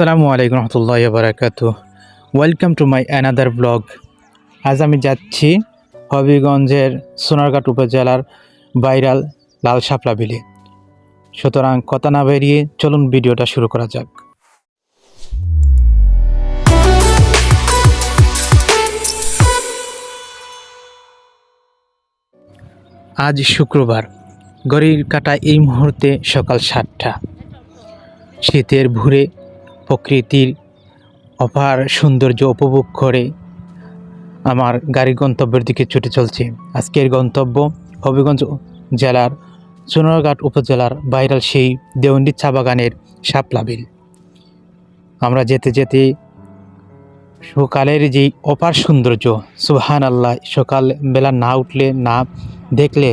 আসসালামু আলাইকুম রহমতুল্লাহ বারাকাত welcome to my another blog আজ আমি যাচ্ছি হবিগঞ্জের সোনারঘাট উপজেলার বাইরাল লাল শাপলা বিলে। সুতরাং কথা না বেরিয়ে চলুন ভিডিওটা শুরু করা যাক। আজ শুক্রবার, ঘড়ির কাটা এই মুহূর্তে সকাল সাতটা। শীতের ভুরে প্রকৃতির অপার সৌন্দর্য উপভোগ করে আমার গাড়ির গন্তব্যের দিকে ছুটে চলছে। আজকের গন্তব্য হবিগঞ্জ জেলার সোনারঘাট উপজেলার বাইরাল সেই দেওয়ান্ডি চা বাগানের শাপলা বিল। আমরা যেতে যেতে সকালের যেই অপার সৌন্দর্য সুহান আল্লাহ সকাল বেলা না উঠলে, না দেখলে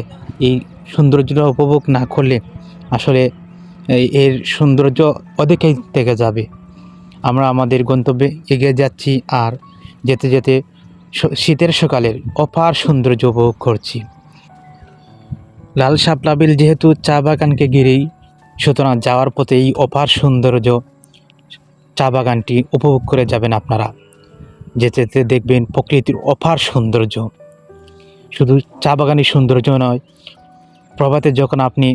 এই সৌন্দর্যটা উপভোগ না করলে আসলে এর সৌন্দর্য অধিকই থেকে যাবে। আমরা আমাদের গন্তব্যে এগিয়ে যাচ্ছি আর যেতে যেতে শীতের সকালের অপার সৌন্দর্য উপভোগ করছি। লাল শাপলা বিল যেহেতু চা বাগানকে ঘিরেই, সুতরাং যাওয়ার পথে এই অপার সৌন্দর্য চা বাগানটি উপভোগ করে যাবেন আপনারা। যেতে যেতে দেখবেন প্রকৃতির অপার সৌন্দর্য। শুধু চা বাগানের সৌন্দর্য নয়, প্রভাতে যখন আপনি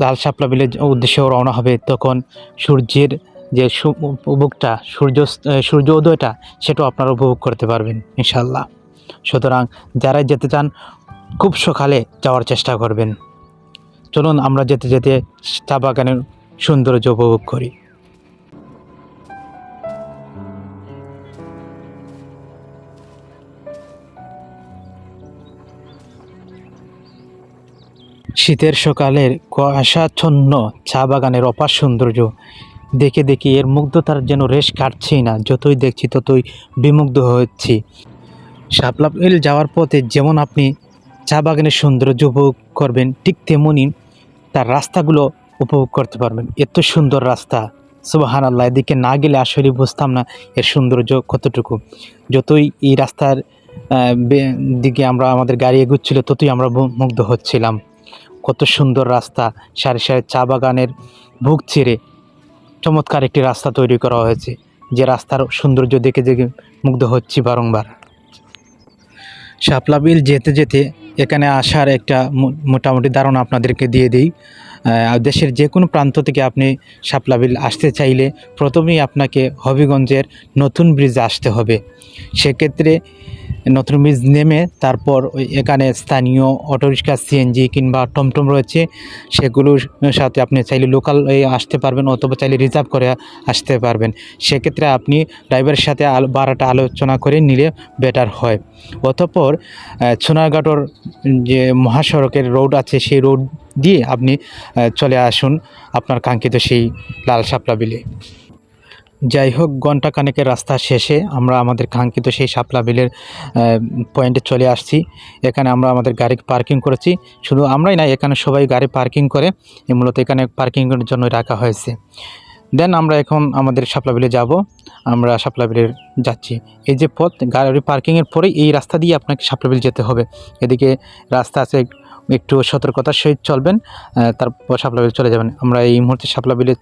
লাল শাপলা বিলের উদ্দেশ্যে রওনা হবে, তখন সূর্যের যে উপভোগটা সূর্য সূর্য উদয়টা সেটাও আপনারা উপভোগ করতে পারবেন ইনশাল্লাহ সুতরাং যারা যেতে চান, খুব সকালে যাওয়ার চেষ্টা করবেন। চলুন আমরা যেতে যেতে চা বাগানের সৌন্দর্য উপভোগ করি। শীতের সকালের কুয়াশাচ্ছন্ন চা বাগানের অপার সৌন্দর্য দেখে দেখে এর মুগ্ধতার যেন রেশ কাটছেই না, যতই দেখছি ততই বিমুগ্ধ হচ্ছি। শাপলা বিল যাওয়ার পথে যেমন আপনি চা বাগানের সৌন্দর্য উপভোগ করবেন, ঠিক তেমনই তার রাস্তাগুলো উপভোগ করতে পারবেন। এত সুন্দর রাস্তা। সুবাহান আল্লাহ এদিকে না গেলে আসলে বুঝতাম না এর সৌন্দর্য কতটুকু। যতই এই রাস্তার দিকে আমরা আমাদের গাড়ি এগুচ্ছিল, ততই আমরা মুগ্ধ হচ্ছিলাম। কত সুন্দর রাস্তা, সারি সারি চা বাগানের বুক ছিঁড়ে। চমৎকার একটি রাস্তা তৈরি করা হয়েছে, যে রাস্তার সৌন্দর্য দেখে দেখে মুগ্ধ হচ্ছি বারংবার। শাপলা বিল যেতে যেতে এখানে আসার একটা মোটামুটি ধারণা আপনাদেরকে দিয়ে দিই। দেশের যে কোনো প্রান্ত থেকে আপনি শাপলা বিল আসতে চাইলে প্রথমেই আপনাকে হবিগঞ্জের নতুন ব্রিজ আসতে হবে। সেক্ষেত্রে নতুন ব্রিজ নেমে তারপর ওই এখানে স্থানীয় অটোরিক্সা সিএনজি কিংবা টমটম রয়েছে, সেগুলোর সাথে আপনি চাইলে লোকাল আসতে পারবেন অথবা চাইলে রিজার্ভ করে আসতে পারবেন। সেক্ষেত্রে আপনি ড্রাইভারের সাথে ভাড়াটা আলোচনা করে নিলে বেটার হয়। অতঃপর সোনারঘাটর যে মহাসড়কের রোড আছে, সেই রোড দিয়ে আপনি চলে আসুন আপনার কাঙ্ক্ষিত সেই লাল শাপলা বিলে। যাই হোক ঘণ্টা কানেকের রাস্তা শেষে আমরা আমাদের কাঙ্ক্ষিত সেই শাপলা বিলের পয়েন্টে চলে আসছি। এখানে আমরা আমাদের গাড়ি পার্কিং করেছি। শুধু আমরাই না, এখানে সবাই গাড়ি পার্কিং করে। মূলত এখানে পার্কিংয়ের জন্য রাখা হয়েছে। দেন আমরা এখন আমাদের শাপলা বিলে যাব। আমরা শাপলা বিলের যাচ্ছি। এই যে পথ, গাড়ি পার্কিংয়ের পরেই এই রাস্তা দিয়ে আপনাকে শাপলা বিল যেতে হবে। এদিকে রাস্তা আছে একটু সতর্কতার সহিত চলবেন তারপর শাপলা বিল চলে যাবেন। আমরা এই মুহূর্তে শাপলা বিলের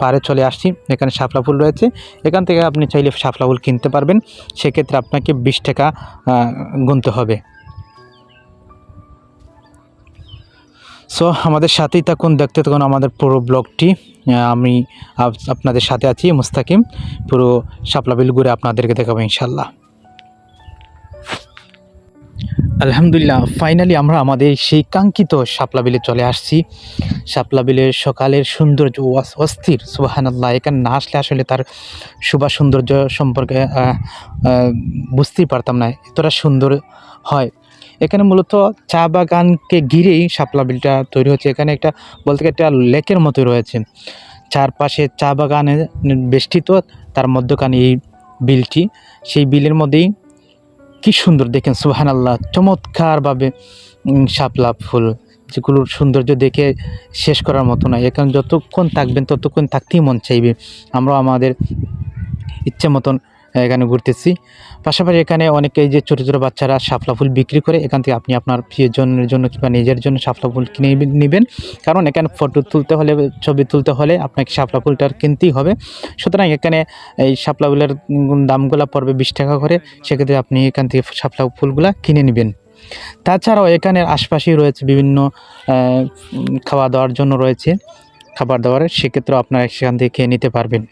পাড়ে চলে আসছি, এখানে শাপলা ফুল রয়েছে। এখান থেকে আপনি চাইলে শাপলা ফুল কিনতে পারবেন। সেক্ষেত্রে আপনাকে বিশ টাকা গুনতে হবে। সো আমাদের সাথেই থাকুন, দেখতে থাকুন আমাদের পুরো ব্লগটি। আমি আপনাদের সাথে আছি, মুস্তাকিম। পুরো শাপলা বিল ঘুরে আপনাদেরকে দেখাবো ইনশাল্লাহ আলহামদুলিল্লাহ ফাইনালি আমরা আমাদের সেই কাঙ্ক্ষিত শাপলা বিলে চলে আসছি। শাপলা বিলের সকালের সৌন্দর্য অস- অস্থির সুবাহান আল্লাহ এখানে না আসলে আসলে তার শুভ সৌন্দর্য সম্পর্কে বুঝতেই পারতাম না, এতটা সুন্দর হয়। এখানে মূলত চা বাগানকে ঘিরেই শাপলা বিলটা তৈরি হচ্ছে। এখানে একটা, বলতে গেলে একটা লেকের মতো রয়েছে। চারপাশে চা বাগানে বেষ্টিত, তার মধ্যখানে এই বিলটি। সেই বিলের মধ্যেই কি সুন্দর দেখেন সুহান আল্লাহ চমৎকারভাবে শাপলা ফুল, যেগুলোর সৌন্দর্য দেখে শেষ করার মতো নয়। এখানে যতক্ষণ থাকবেন, ততক্ষণ থাকতেই মন চাইবে। আমরা আমাদের ইচ্ছে মতন এখানে ঘুরতেছি। পাশাপাশি এখানে অনেকে যে ছোটো ছোটো বাচ্চারা শাপলা ফুল বিক্রি করে, এখান থেকে আপনি আপনার প্রিয়জনের জন্য কিংবা নিজের জন্য শাপলা ফুল কিনে নেবেন। কারণ এখানে ফটো তুলতে হলে, ছবি তুলতে হলে আপনাকে শাপলা ফুলটা কিনতেই হবে। সুতরাং এখানে এই শাপলা ফুলের দামগুলো পড়বে বিশ টাকা করে, সেক্ষেত্রে আপনি এখান থেকে শাপলা ফুলগুলা কিনে নেবেন। তাছাড়াও এখানে আশপাশেই রয়েছে বিভিন্ন খাওয়া দাওয়ার জন্য রয়েছে খাবার দাবারের, সেক্ষেত্রেও আপনারা সেখান থেকে খেয়ে নিতে পারবেন।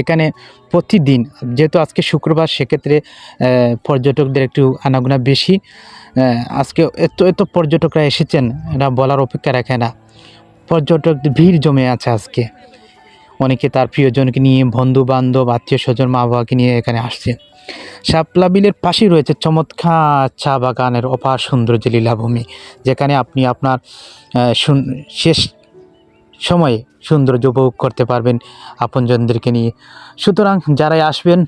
এখানে প্রতিদিন, যেহেতু আজকে শুক্রবার, সেক্ষেত্রে পর্যটকদের একটু আনাগোনা বেশি। আজকে এত এত পর্যটকরা এসেছেন এটা বলার অপেক্ষা রাখে না। পর্যটক ভিড় জমে আছে আজকে। অনেকে তার প্রিয়জনকে নিয়ে বন্ধু বান্ধব আত্মীয় স্বজন মা বাবাকে নিয়ে এখানে আসছে। শাপলা বিলের পাশেই রয়েছে চমৎকার চা বাগানের অপার সৌন্দর্য লীলাভূমি, যেখানে আপনি আপনার শেষ সময়ে সৌন্দর্য উপভোগ করতে পারবেন আপনজনদেরকে নিয়ে। সুতরাং যারাই আসবেন,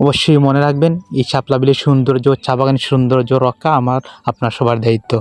অবশ্যই মনে রাখবেন, এই শাপলা বিলের সৌন্দর্য, চা বাগানের সৌন্দর্য রক্ষা আমার, আপনার সবার দায়িত্ব।